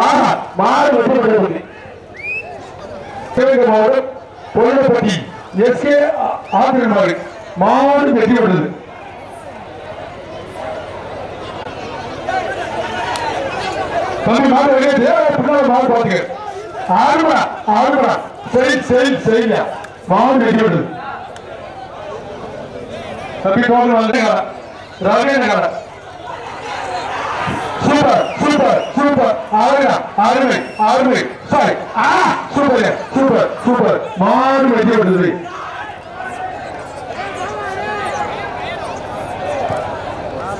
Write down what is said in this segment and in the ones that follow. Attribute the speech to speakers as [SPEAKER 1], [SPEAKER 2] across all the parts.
[SPEAKER 1] ஆனால் மாடு ஒப்புக்கொள்ளவில்லை பெற்றது சிவகங்கை மாவட்டம் கொல்லப்பட்டி எஸ்கே ஆந்திரன் மாடு மாடு வெற்றி கொண்டது தம்பி மாடு வெளியே பின்னாடி மாடு பாத்துக்க ஆறுமடா ஆறுமடா சரி சரி சரிங்க மாடு வெற்றி பெற்றது தம்பி டோக்கன் வந்து ரவி சூப்பர் சூப்பர். சூப்பர். அருமை அருமை அருமை சாரி ஆ சூப்பர் சூப்பர் சூப்பர். மாடு வெட்டி விடுது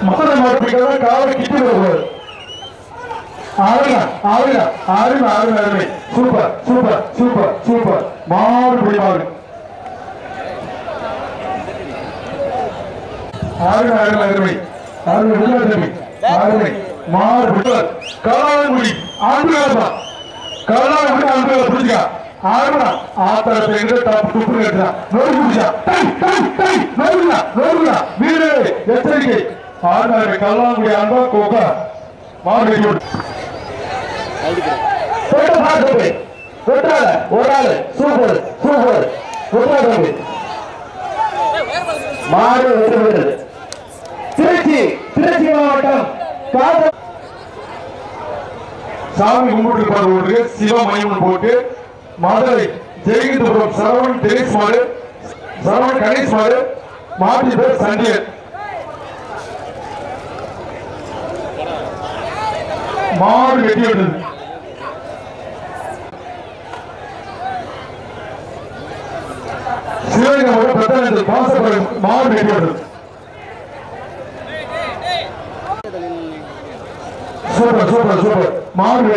[SPEAKER 1] மகன மாடு பிடிக்கிறதா? காலை கிட்டி விடுவாரு அருமை அருமை அருமை அருமை அருமை சூப்பர் சூப்பர் சூப்பர் சூப்பர். மாடு பிடி மாடு. அருமை அருமை அருமை அருமை விடுதலை தம்பி அருமை மாறு விடுதல் கலாங்குடி ஆண்டுகளா கலாங்குடி ஆண்டுகளை புரிஞ்சுக்க? ஆறுமடா ஆத்தரத்தை எங்க தப்பு துப்பு கேட்டுதான் நோய் குடிச்சா டை டை டை நோய்குடா நோய்குடா வீடு எச்சரிக்கை. ஆறுநாள் கல்லாங்குடி ஆண்டா கோகா மாடு வெட்டி ஒரு ஆளு. Super super. தொட்டா மாடு திருச்சி திருச்சி மாவட்டம். சாமி கும்பிட்டு போட்டு சிவமணிமன் போட்டு மதுரை ஜெயகிந்தபுரம் சரவணன் தினேஷ் மாடு சரவணன் கணேஷ் மாடு மாட்டி பேர் சண்டியன். மாடு வெட்டி விட்டது சிவகங்கை மாவட்டம் பிரதான பாசப்படும் மாடு வெட்டி விட்டது சூப்பர் சூப்பர் சூப்பர். மாடு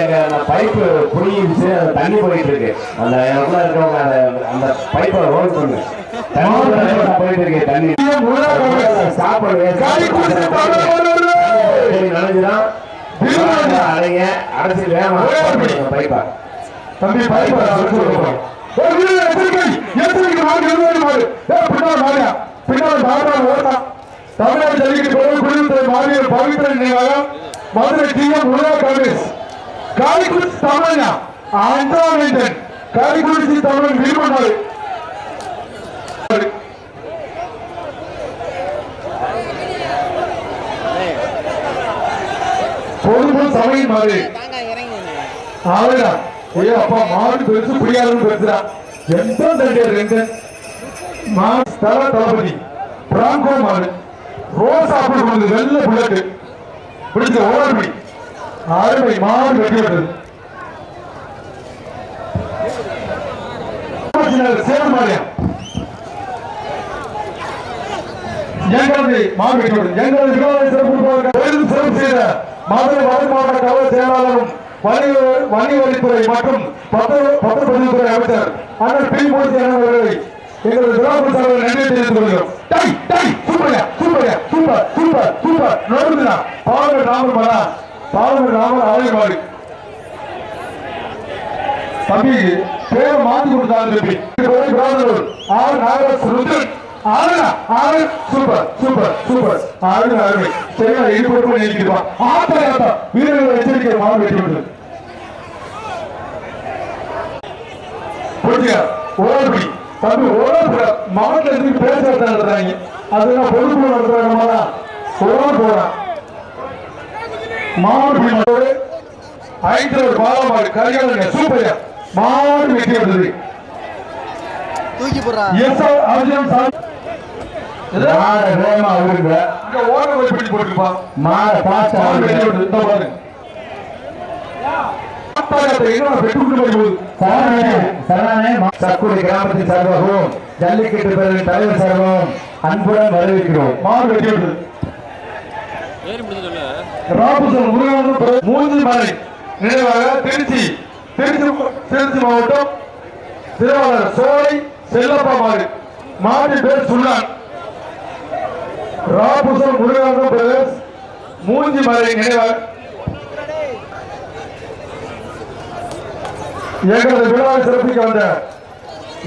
[SPEAKER 2] அந்த பைப்பு புரியுச்சு தண்ணி போயிட்டு இருக்கு. அந்த இடத்துல இருக்கவங்க அந்த பைப்பை ரோல் பண்ணு. போயிட்டு இருக்கு தண்ணி. சாப்பாடு. நினைஞ்சுதான் அடைங்க அடைச்சி வேகமா பைப்பா.
[SPEAKER 1] தம்பி வீரர் எச்சரிக்கை எச்சரிக்கை மாடு? பின்னால் மாடியா ஓட்டம் மாடு தமிழ்நாடு ஜல்லிக்கட்டு கோவில் குடியிருந்த மாநில பவித்திர நினைவாக மதுரை டி எம் உலக காங்கிரஸ். காலிக்குறிச்சி தமிழனா? அஞ்சாவேந்தன் காலிக்குறிச்சி தமிழன் விரும்பினாரு பொதுப்பு சபையின் மாறு ஆளுடா. ஏ அப்பா மாடு பெருசு புரியாதுன்னு பெருசுடா. எந்த தண்டியா ரெண்டு? மாடு தல தளபதி பிராங்கோ மாடு. ரோஸ் ஆப்பிள் கொண்டு வெள்ள புல்லட்டு பிடிச்ச ஓரமி அருமை மாடு வெட்டி விட்டது எங்களது மாடு வெட்டி எங்களது விவாத சிறப்பு சிறப்பு செய்த மதுரை வடக்கு மாவட்ட காவல் செயலாளரும் வணிக வணிக வரித்துறை மற்றும் பத்திர பத்திரப்பதிவுத்துறை அமைச்சர் அண்ணன் பி மூர்த்தி அவர்களை எங்களது கிராம சார்பில் நன்றி தெரிவித்துக் கொள்கிறோம். டை tie super super super super super நோடுதுடா பாவகர் ராமர் மலா பாவகர் ராமர் ஆலயமாடு தம்பி பேர் மாத்தி கொடுத்தாரு தம்பி. ஆறு நாகராஜ் ருத்ரன் ஆறுடா ஆறு சூப்பர் சூப்பர் சூப்பர். ஆறு அருமை. சரியா ஈடுபட்டு பண்ணி ஆத்தா ஆத்தா வீரர்கள் எச்சரிக்கை மாறு விடுது புரிஞ்சுங்க ஓரப்படி தம்பி ஓரப்பட மாவட்டத்தில் இருந்து பேச நடத்துறாங்க. அதுதான் பொதுக்குழு நடத்துறாங்க ஓர போறான் மாவட்ட மாடு ஐந்து பாலமாடு கரிகாலங்க சூப்பர் மாடு வெட்டி விடுது
[SPEAKER 3] தூக்கி போடுறா.
[SPEAKER 1] Yes Arjun sir.
[SPEAKER 2] மாட வேகமா விடுங்க
[SPEAKER 1] ஓர வைப்பிடி போட்டுருப்பான்
[SPEAKER 2] மாட பாஸ்டா
[SPEAKER 1] மாடு விடுது இந்த பாரு
[SPEAKER 2] சக்குடி கிராமத்தின் சார்பாகவும் ஜல்லிக்கட்டு பேரவையின் தலைவர் சார்பாகவும் அன்புடன் வரவேற்கிறோம்.
[SPEAKER 1] மாடு வெட்டி விடுது ராபுசன் முருகன் மூஞ்சி மலை நினைவாக திருச்சி திருச்சி திருச்சி மாவட்டம் திருவாளர் சோலை செல்லப்பா மாடு. மாடு பேர் சுல்லான் ராபுசன் முருகன் பிரதேஷ் மூஞ்சி மலை நினைவாக எங்களது விழாவை சிறப்பிக்க வந்த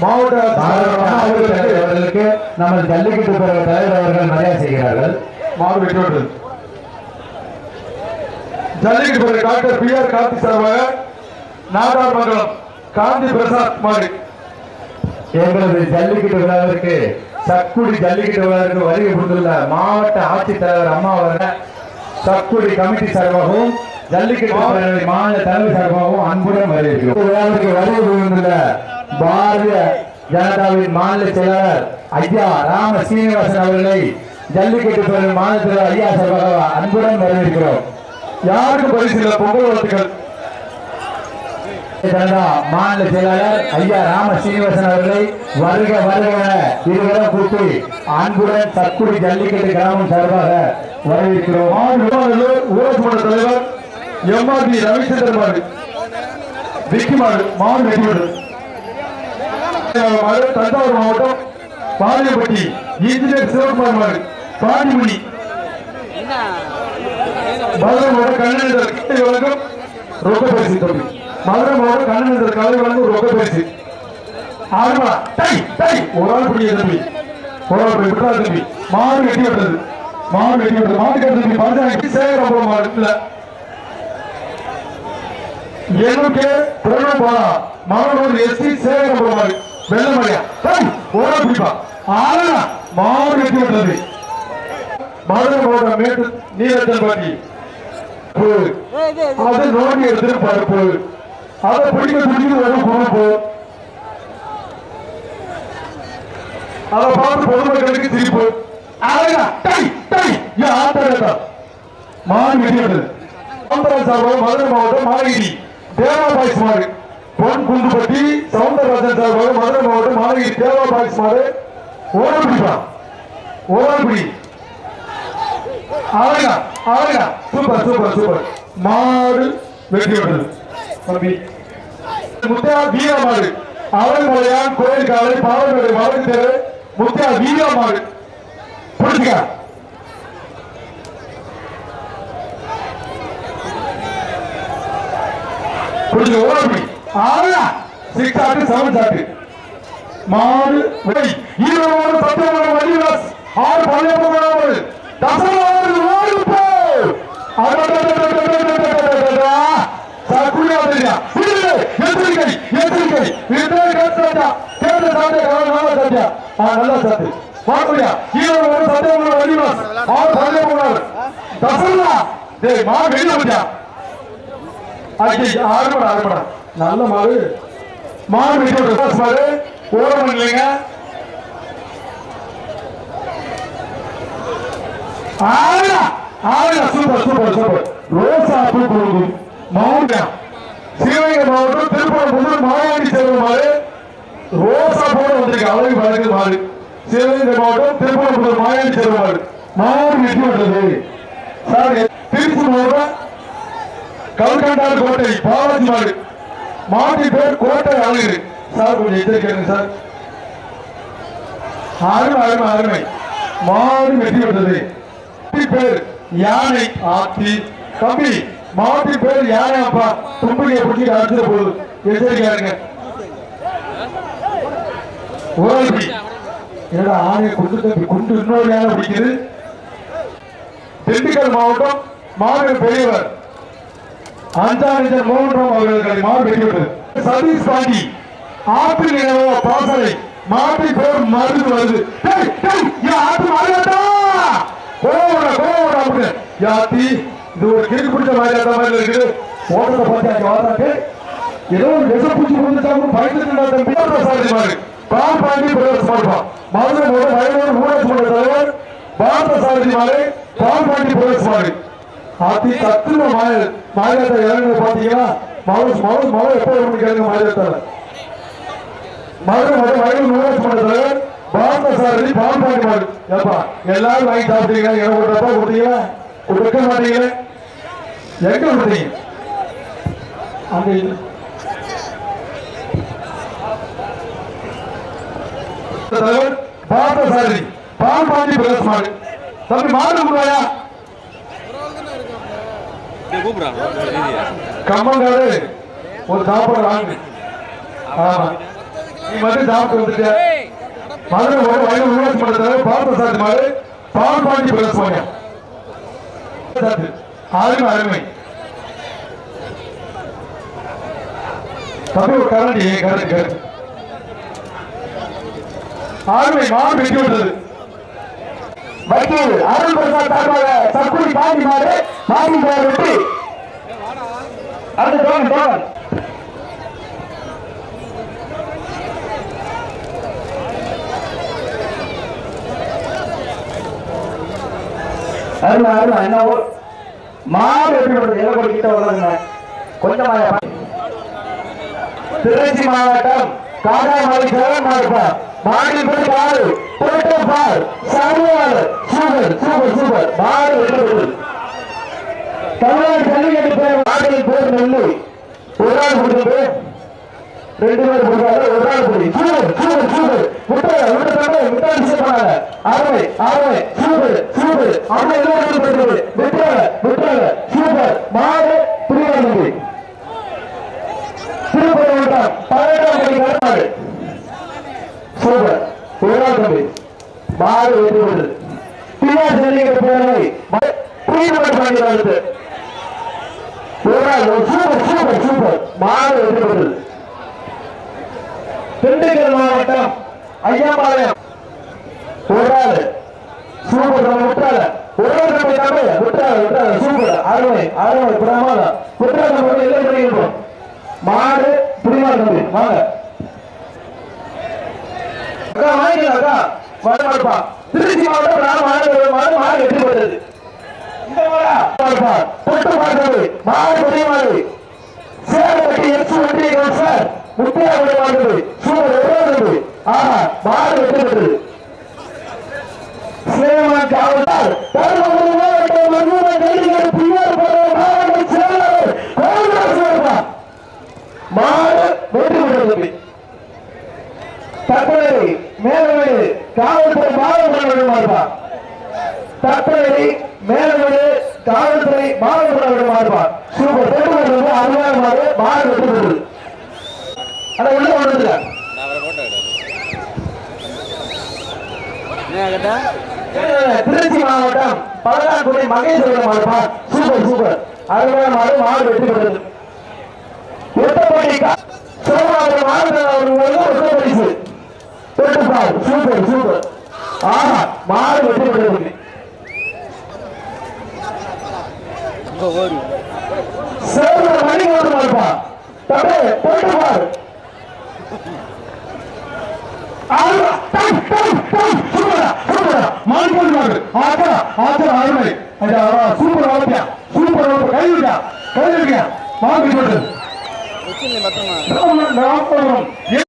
[SPEAKER 1] மாவட்ட
[SPEAKER 2] அவர்களுக்கு நமது ஜல்லிக்கட்டு பிறகு தலைவர் அவர்கள் மரியாதை செய்கிறார்கள்.
[SPEAKER 1] பெற்றது ஜல்லிக்கட்டு பிறகு டாக்டர் பி ஆர் காந்தி சார்பாக நாடார் மங்கலம் காந்தி பிரசாத் மாடு
[SPEAKER 2] எங்களது ஜல்லிக்கட்டு விழாவிற்கு சக்குடி ஜல்லிக்கட்டு விழாவிற்கு வருகை புரிந்துள்ள மாவட்ட ஆட்சித்தலைவர் அம்மா அவர்கள் சக்குடி கமிட்டி சார்பாகவும் ஜல்லிக்கட்டு மாநில தலைவர் சார்பாகவும் அன்புடன் வரவேற்கிறோம். இந்த பாரதிய ஜனதாவின் மாநில செயலாளர் ஐயா ராம சீனிவாசன் அவர்களை ஜல்லிக்கட்டு பேரவை மாநில தலைவர் ஐயா சார்பாக அன்புடன் வரவேற்கிறோம்.
[SPEAKER 1] யாருக்கு பரிசு பொங்கல் வாழ்த்துக்கள்.
[SPEAKER 2] மாநில செயலாளர் ஐயா ராம சீனிவாசன் அவர்களை வருக வருக இருவரும் கூட்டி அன்புடன் தற்குடி ஜல்லிக்கட்டு கிராமம் சார்பாக வரவேற்கிறோம்.
[SPEAKER 1] மாடு ஊராட்சி மன்ற தலைவர் எம்ஆர்பி ரவிச்சந்திரன் மாடு விக்கி மாடு மாடு வெற்றி பெற்றது மாடு தஞ்சாவூர் மாவட்டம் பாளையப்பட்டி இன்ஜினியர் சிவகுமார் மாடு பாண்டிமணி பலரும் மாவட்டம் கண்ணனந்தர் கலை வழங்கும் ரொக்க பரிசு தம்பி மதுரை மாவட்டம் என்ற கலை வழங்கும் ரொக்க பேசி ஆறுமா டை டை. ஒரு ஆள் பிடிக்க தம்பி. ஒரு ஆள் போய் விட்டா தம்பி. மாடு வெட்டி விட்டது மாடு வெட்டி விட்டது மாடு கட்டு தம்பி பஞ்சாயத்து சேகரம் மாடு இல்ல எனக்கு பிரணவ் போனா மாணவர் எஸ்டி சேகரம் மாடு. வெள்ளமலையா? டை ஒரு ஆள் பிடிப்பா. ஆனா மாடு வெட்டி விட்டது மதுரை மாவட்டம் மேட்டு நீரத்தன் பாட்டி. அது நோண்டி எடுத்துட்டு பருப்பு அதை பிடிக்க பிடிக்க வரும் பொறுப்பு. அதை பார்த்து பொதுமக்களுக்கு திருப்பு டை டை மதுரை மாவட்டம் மாநகிரி தேவா பாய்ஸ் மாடு. பொன் குண்டுபட்டி சவுந்தரராஜன் சார்பாக மதுரை மாவட்டம் மாநகிரி தேவா பாய்ஸ் மாடு. ஓரம் பிடிப்பா பிடி அழகா அழகா. Super super super. மாறு வெற்றி பெற்றது முத்தையா வீரமாடு மாடு அவரமலையான் கோயில் காலை பாவனுடைய வழக்கு தெரு. முத்தையா வீரமாடு புரிஞ்சுக்க? புரிஞ்சுக்க ஓரப்படி. அழகா சிக்ஸ் ஆட்டு செவன் ஆட்டு மாடு விடை ஈரோடு சத்தியமங்கலம் வள்ளிவாஸ் ஆறு. பழைய தசமாவது ஓடு போ. எச்சரிக்கை எச்சரிக்கை இத்தனை கேட்டா கேட்ட சாட்டை நல்லா சாட்டியா நல்லா சாத்து பார்க்கலையா ஈரோடு ஒரு சத்தியமங்கலம் வள்ளிவாஸ் ஆறு பழைய தசமா டேய் மா வெளியே போட்டியா அடி ஆறு மணி ஆறு மணி நல்ல மாடு மாடு வெட்டி ஓரம் இல்லைங்க சூப்பர். சூப்பர் சூப்பர் ரோசா பூ சிவகங்கை மாவட்டம் திருப்பூர் முதல் மாயாண்டி செல்வமாறு மாடு ரோசா போட வந்திருக்கு அழகு வழக்கு மாடு சிவகங்கை மாவட்டம் திருப்பூர் முதல் மாயாண்டி செல்வமாறு மாடு வெற்றி பெற்றது விட்டது சார் திருச்சி மாவட்டம் கல்கண்டாடு கோட்டை பாலாஜி மாடு மாட்டி பேர் கோட்டை அழகு. சார் கொஞ்சம் எச்சரிக்கைங்க சார். அருமை அருமை அருமை. மாடு வெட்டி விட்டது பேர் யானை ஆத்தி தம்பி மாட்டி பேர் யானை அப்பா தும்பிக்கையை பிடிச்சி அடிச்சிட போகுது எச்சரிக்கையாருங்க என்னடா ஆணையை குண்டு தம்பி குண்டு இன்னொரு யானை பிடிக்குது. திண்டுக்கல் மாவட்டம் மாநில பெரியவர். அஞ்சாநிஜர் மோகன்ராம் அவர்களை மாறு சதீஷ் பாண்டி ஆப்பிள் இனவோ பாசறை மாட்டி பேர் மருந்து வருது டேய், டேய், கோவடா கோவடா யாத்தி இது ஒரு கிரி பிடிச்ச மாதிரி அந்த மாதிரி இருக்குது. ஓட்டத்தை பார்த்து வாதாட்டு ஏதோ ஒரு விஷ பூச்சி கொடுத்துட்டாங்க பயந்துட்டு தம்பி சாரதி மாதிரி. பால் பாண்டி பிரதேச மாடுப்பா மதுரை. மூட வயலூர் ஊராட்சி மன்ற தலைவர் பாரத மாதிரி பால் பாண்டி பிரதேச மாடு ஆத்தி சத்துருவ மாய இறங்குறது பாத்தீங்கன்னா மவுஸ் மவுஸ் மவுஸ் எப்போ வந்து கேளுங்க மாயத்தால மதுரை மட்டும் வயலூர் ஊராட்சி மன்ற தலைவர் பாரத பால் பாண்டி ஏப்பா எல்லாரும் வாங்கி சாப்பிட்டீங்க எனக்கு ஒரு டப்பா கொடுத்தீங்களா? கொடுக்க மாட்டீங்களே? எங்க விடுறீங்க அங்க இல்ல. தலைவர் பாரத சாரதி. பால் பாண்டி பிரதேச தம்பி மாடு கொடுவாயா கம்மங்காரு. ஒரு சாப்பாடு வாங்கு. ஆமா. நீ மட்டும் சாப்பிட்டு வந்துட்ட மதுரை ஒரு வயது ஊராட்சி மன்றத்தில் பார்த்த சாதி மாடு பால் பாண்டி ஆளுமை அருமை தம்பி ஒரு கரண்டி கரண்டி கரண்டி. அருமை மாடு வெட்டி விட்டது
[SPEAKER 2] வக்கீல் அருள் பிரசாத் சார்பாக சக்குடி பாண்டி மாடு மாண்டி மாடு வெற்றி. அடுத்து டோகன் என்ன மாடு எப்படி வருது கிட்ட திருச்சி மாவட்டம் காடாமலை ஜெகன் மாவட்டம் மாடி போய் பாரு போயிட்டு பார் சாமியார் சூப்பர் சூப்பர் சூப்பர். மாடு வெற்றி தமிழ்நாடு ஜல்லிக்கட்டு பேர் மாடுகள் பேர் நெல்லு. ஒரு ஆள் ரெண்டு பேர் கொடுத்தாரு ஒரு ஆள் புடி. சூப்பர் சூப்பர் சூப்பர் முட்டை முட்டை தம்பி முட்டை விஷயம் பண்ணாங்க அருமை அருமை. சூப்பர் சூப்பர் அம்மா எல்லாம் பெற்றது விட்டுறாங்க விட்டுறாங்க சூப்பர். மாடு புரியா தம்பி திருப்பரங்குன்றம் பதினெட்டாம் படி கடமாடு சூப்பர் ஒரு ஆள் தம்பி மாடு வெற்றி பெற்றது பிஆர் ஜல்லிக்கட்டு பேரவை புரியுது பண்ணிடுறது ஒரு ஆள் சூப்பர் சூப்பர் சூப்பர் மாடு வெற்றி பெற்றது திண்டுக்கல் மாவட்டம் ஐயாபாளையம் ஒரு ஆள் சூப்பர் நம்ம விட்டால ஒரு ஆள் நம்ம தம்பி சூப்பர். அருமை அருமை பிரமாதம். விட்டால நம்ம எல்லாம் பண்ணிக்கிறோம் மாடு புரியுமா தம்பி வாங்க. அக்கா வாங்கிக்கலாம் அக்கா. வர திருச்சி மாவட்டம் நான் மாடு மாடு மாடு வெற்றி பெற்றது இந்த மாடா மாடுப்பா தொட்டு மாடு பெரிய மாடு சேலப்பட்டி எக்ஸ் வண்டி சார். முத்தியாவுடைய மாடு சூப்பர் எவ்வளவு ஆஹா மாடு வெற்றி பெற்றது காவல்தார் தருமபுரி மாவட்டம் மதுரை நெல்லியல் பிஆர் மாவட்ட செயலாளர் கோவிந்தராஜ் அவர்கள். மாடு வெற்றி பெற்றது தற்போது மேலவீடு காவல்துறை மாவட்ட மாறுபா. தற்போது மேலவீடு காவல்துறை மாவட்ட மாறுபா. சூப்பர் பெருமாள் அருமையான மாடு மாடு வெற்றி பெற்றது அட உள்ள
[SPEAKER 3] கேட்டா?
[SPEAKER 2] திருச்சி மாவட்டம் பழகாக்குடி மகேஸ்வரன் மாடுப்பா சூப்பர் சூப்பர். அருமையான மாடு மாடு வெற்றி பெற்றது ஒட்டப்பட்டி சோமாபுரம் மாவட்டம் அவர்களுக்கு ஒட்ட பரிசு தொட்டுப்பார் சூப்பர் சூப்பர் ஆஹா மாடு வெற்றி பெற்றது சேவர மணி ஓடு மாடுப்பா. தம்பி தொட்டுப்பார்
[SPEAKER 1] சூப்பர் சூப்பர் கை விட்டா கை விட்டா. மாடு போட்டு